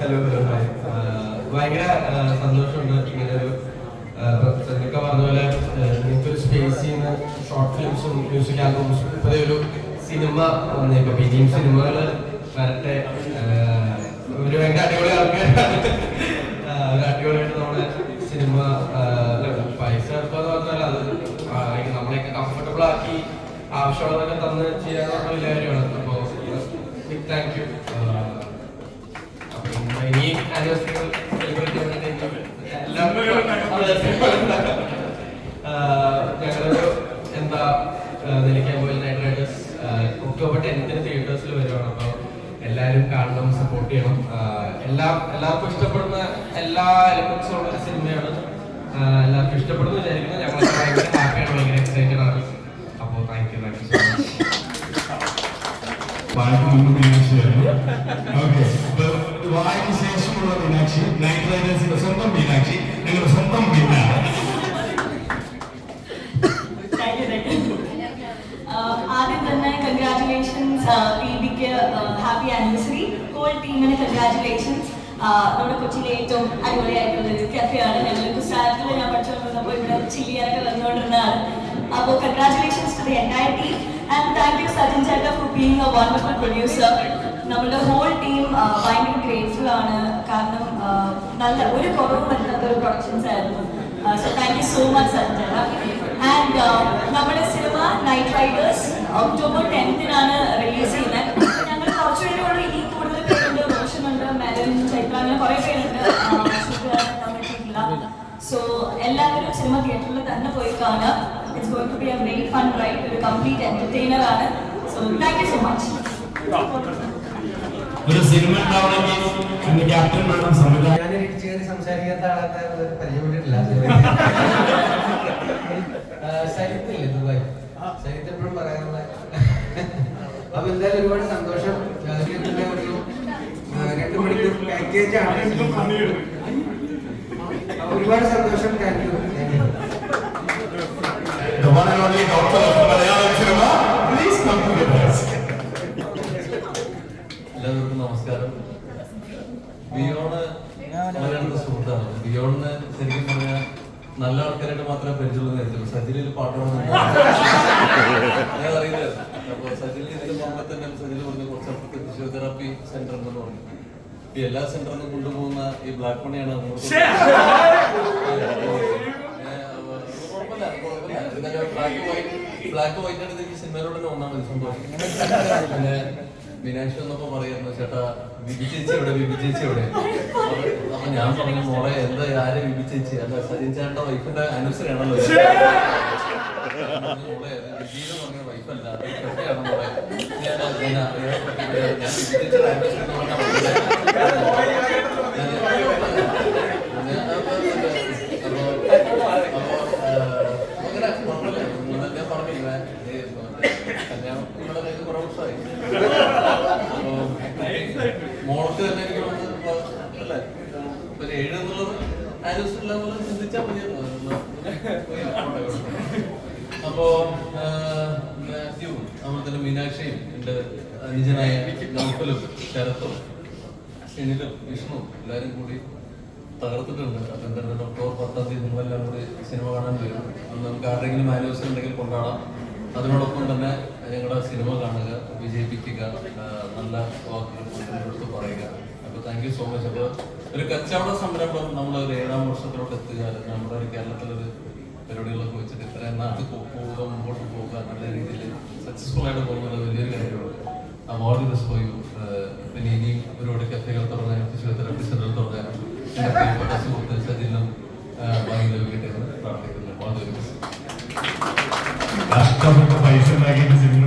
Hello hi ഭയങ്കര സന്തോഷമുണ്ട്. ഇങ്ങനെ ഒരു നിനക്ക് പറഞ്ഞ പോലെ നിങ്ങൾക്ക് ഒരു സ്പേസിൽ നിന്ന് ഷോർട്ട് ഫിലിംസും മ്യൂസിക് ആൽബംസും ഇപ്പോഴേ ഒരു സിനിമ വന്നേക്കും ഇനിയും സിനിമകൾ വരട്ടെ. ഒരു ഭയങ്കര അടിപൊളി ഒരു അടിപൊളിയായിട്ട് നമ്മുടെ സിനിമ പൈസ എടുക്കാന്ന് പറഞ്ഞാൽ അത് നമ്മളെയൊക്കെ കംഫർട്ടബിൾ ആക്കി ആവശ്യമുള്ളതൊക്കെ തന്ന് ചെയ്യാൻ വലിയ കാര്യമാണ്. അപ്പോൾ ബിഗ് താങ്ക് യു അപ്പൊ ഇനി ആനിവേഴ്സറികൾ സെലിബ്രേറ്റ് ചെയ്യാൻ വേണ്ടി ഞങ്ങളൊരു എന്താ നിലയ്ക്കാൻ പോയി നൈറ്റ് റൈഡേഴ്സ് ഒക്ടോബർ ടെൻത്തിന് തിയേറ്റേഴ്സിൽ വരുവാണ് അപ്പോൾ എല്ലാവരും കാണണം സപ്പോർട്ട് ചെയ്യണം എല്ലാവർക്കും ഇഷ്ടപ്പെടുന്ന എല്ലാ എലമെന്റ്സും സിനിമയാണ് എല്ലാവർക്കും ഇഷ്ടപ്പെടുന്നു വിചാരിക്കുന്നു ഞങ്ങൾ ഭയങ്കര ഹാപ്പിയാണ് ഭയങ്കര എക്സൈറ്റഡ് ആണ് അപ്പോൾ thank you thank you so much വായ്ക്ക് ശേഷമുള്ള മീനാക്ഷി നൈറ്റ് റൈഡേഴ്സിന്റെ സ്വന്തം മീനാക്ഷി ഞങ്ങളുടെ സ്വന്തം മീനാണ് ആദ്യം തന്നെ കൺഗ്രാറ്റുലേഷൻസ് പി ബിക്ക് ഹാപ്പി ആനിവേഴ്സറി ഹോൾ ടീമിന് കൺഗ്രാറ്റുലേഷൻസ് നമ്മുടെ കൊച്ചിയിലെ ഏറ്റവും അടിപൊളിയായിട്ടുള്ള ഒരു കഫേയാണ് ഞങ്ങൾ കുസാരത്തിൽ ഞാൻ പഠിച്ചുകൊണ്ടിരുന്നപ്പോൾ ഇവിടെ ചില്ലിയാനൊക്കെ വന്നുകൊണ്ടിരുന്നതാണ്. അപ്പോൾ congratulations to the entire team and thank you Sajin ചേട്ട for being a wonderful producer നമ്മുടെ ഹോൾ ടീം ഭയങ്കര ഗ്രേറ്റ്ഫുൾ ആണ് കാരണം നല്ല ഒരു കുറവും പറ്റാത്ത ഒരു പ്രൊഡക്ഷൻസ് ആയിരുന്നു. So thank you so much Sanjana. And നമ്മുടെ സിനിമ നൈറ്റ് റൈഡേഴ്സ് ഒക്ടോബർ ടെൻത്തിനാണ് റിലീസ് ചെയ്യുന്നത്. ഞങ്ങൾ കുറച്ച് കൂടെ ഇനി കൂടുതൽ പേരുണ്ട് റോഷൻ ഉണ്ട് മെലൻ ചൈത്ര അങ്ങനെ കുറേ പേരുണ്ട്. സോ എല്ലാവരും സിനിമ തിയേറ്ററിൽ തന്നെ പോയി കാണുക. It's going to be a very fun ride ഒരു കംപ്ലീറ്റ് എന്റർടൈനർ ആണ്. So thank you so much ഒരു സിനിമ ഉണ്ടാവണമെങ്കിൽ അതിന്റെ ക്യാപ്റ്റൻ വേണം സംവിധാനം ഞാൻ ഇടിച്ചു കയറി സംസാരിക്കാത്ത ആളെ പരിചയപ്പെട്ടിട്ടില്ല. സരിത്തില്ലേ ദുബായ്? സരിത്ത് എപ്പോഴും പറയാനുള്ള അപ്പൊ എന്തായാലും ഒരുപാട് സന്തോഷം. ഒരു രണ്ട് മണിക്കൂർ പാക്കേജ് ആണ്. ഒരുപാട് സന്തോഷം. Thank you doctor Malayalam Biyon മലയാളത്തെ സുഹൃത്താണ് ബിയോണിന് ശരിക്കും പറഞ്ഞാൽ നല്ല ആൾക്കാരായിട്ട് മാത്രമേ പരിചയമുള്ളൂ നേരത്തുള്ളൂ സജിലിൽ പാട്ടാണ് ഞാൻ അറിയില്ല അപ്പോൾ സജിലിൽ ഇതിന് മുമ്പ് തന്നെ സജിൽ പറഞ്ഞ കുറച്ച് ഫിസിയോതെറാപ്പി സെന്റർ എന്ന് പറഞ്ഞു ഈ എല്ലാ സെന്ററിൽ നിന്ന് കൊണ്ടുപോകുന്ന ഈ ബ്ലാക്ക് മണിയാണ് ബ്ലാക്ക് വൈറ്റ് ആണ് എനിക്ക് സിനിമയിലൂടെ തന്നെ ഒന്നാം മീനാക്ഷി വന്നപ്പോ പറയുന്നു ചേട്ടാ ബിബി ചേച്ചി എവിടെ ബിബി എവിടെ അപ്പൊ ഞാൻ പറഞ്ഞു മോളെ എന്താ ആരെ വിഭജിച്ച്? അല്ല സജിൻ ചേട്ടന്റെ വൈഫിന്റെ അനുസരി ആണല്ലോ മോളെ പറഞ്ഞ വൈഫല്ല ഞാൻ മോൾക്ക് തന്നെ എനിക്ക് അല്ലേ ഒരു ഏഴ് എന്നുള്ളത് ആനിവേഴ്സറി ലെവലിൽ ചിന്തിച്ചാൽ മതിയല്ലോ അപ്പോ അതുപോലെ തന്നെ മീനാക്ഷിയും എന്റെ അനുജനായ നൗഫലും ശരത്തും ഷെനിലും വിഷ്ണു എല്ലാവരും കൂടി തകർത്തിട്ടുണ്ട്. അപ്പൊ എന്തായാലും ഒക്ടോബർ പത്താം തീയതി നിങ്ങളെല്ലാം കൂടി സിനിമ കാണാൻ വരും. നമുക്ക് ആരുടെങ്കിലും ആനിവേഴ്സറി ഉണ്ടെങ്കിൽ കൊണ്ടാടാം. അതിനോടൊപ്പം തന്നെ ഞങ്ങളുടെ സിനിമ കാണുക വിജയിപ്പിക്കുക നല്ല വാക്കുകൾ പറയുക. അപ്പൊ താങ്ക് യു സോ മച്ച് അപ്പൊ ഒരു കച്ചവട സംരംഭം നമ്മൾ ഒരു ഏഴാം വർഷത്തിലോട്ട് എത്തുക നമ്മുടെ ഒരു കേരളത്തിലൊരു പരിപാടികളൊക്കെ വെച്ചിട്ട് ഇത്രയും നാട്ടിൽ പോവുക മുമ്പോട്ട് പോവുക നല്ല രീതിയിൽ സക്സസ്ഫുൾ ആയിട്ട് പോകുന്നത് വലിയൊരു കാര്യമാണ്. ഓൾ ദി പോയി. പിന്നെ ഇനിയും ഒരുപാട് കഫേകൾ തുടങ്ങാനും ഫിസിയോതെറാപ്പി സെന്റർ തുടങ്ങാനും സുഹൃത്ത് സജിനും ഭാഗ്യം ലഭിക്കട്ടെ എന്ന് പ്രാർത്ഥിക്കുന്നു. ഓൾ ദി പൈസ ഉണ്ടാക്കിയിട്ട് സിനിമ